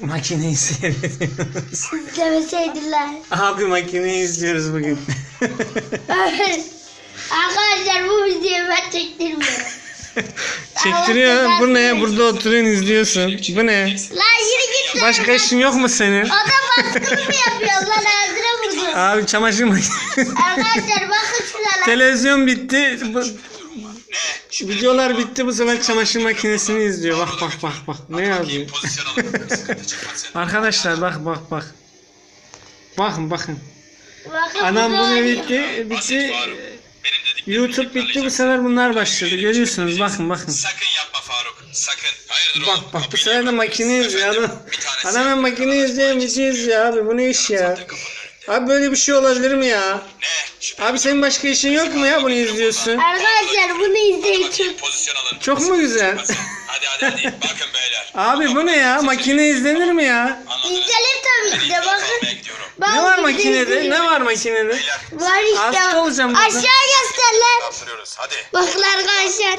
Makineyi seyrediyoruz. İzlemeseydiler. Abi makineyi izliyoruz bugün. Arkadaşlar bu videoyu ben çektirmiyorum. Çektiriyor. Bu ne? Burada oturuyorsun izliyorsun. Bu ne? Lan yürü git lan. Başka işin yok mu senin? Adam baskını mı yapıyor lan ağzına vurdu. Abi çamaşır makinesi. Arkadaşlar bakın şuna lan. Televizyon bitti. Bu, videolar bitti bu sefer çamaşır makinesini izliyor. Bak bak bak bak. Ne yazıyor? Arkadaşlar bak bak bak. Bakın bakın. Anam bu bu ne da- bitti? Bitti. YouTube bitti bu sefer bunlar başladı. Görüyorsunuz bakın bakın. Sakın yapma Faruk. Sakın. Hayırdır Bak oğlum? bak bu sefer de makine izliyor adam. bir Adam makine video izliyor abi. Bu ne iş ya? Abi böyle bir şey olabilir mi ya? Ne? Şüphe Abi senin başka işin yok mu ya bunu izliyorsun? Arkadaşlar bunu izleyin çok. pozisyon alın. Çok mu güzel? Hadi hadi hadi. Bakın beyler. Abi bu ne ya? Makine izlenir mi ya? İzleyin tabii ki de bakın. Ben Ne var makinede? Ne var makinede? Var işte. Hasta olacağım burada. Aşağı göster lan. Yaptırıyoruz. Hadi. Bakın arkadaşlar.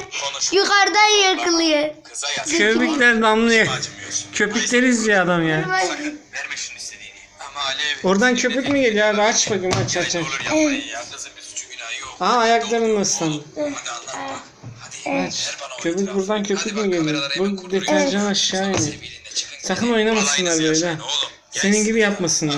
Yukarıdan yakılıyor. Köpükler damlıyor. Köpükleri izliyor adam ya. Oradan köpük mü geliyor abi? Aç bakayım aç aç aç. olur yapmayın ya. Kızın bir suçu günahı yok. Aha ayakların ıslandı. Aç. Köpük buradan köpük mü geliyor? Bu deterjan aşağı iniyor. Sakın oynamasınlar böyle. Senin gibi yapmasınlar.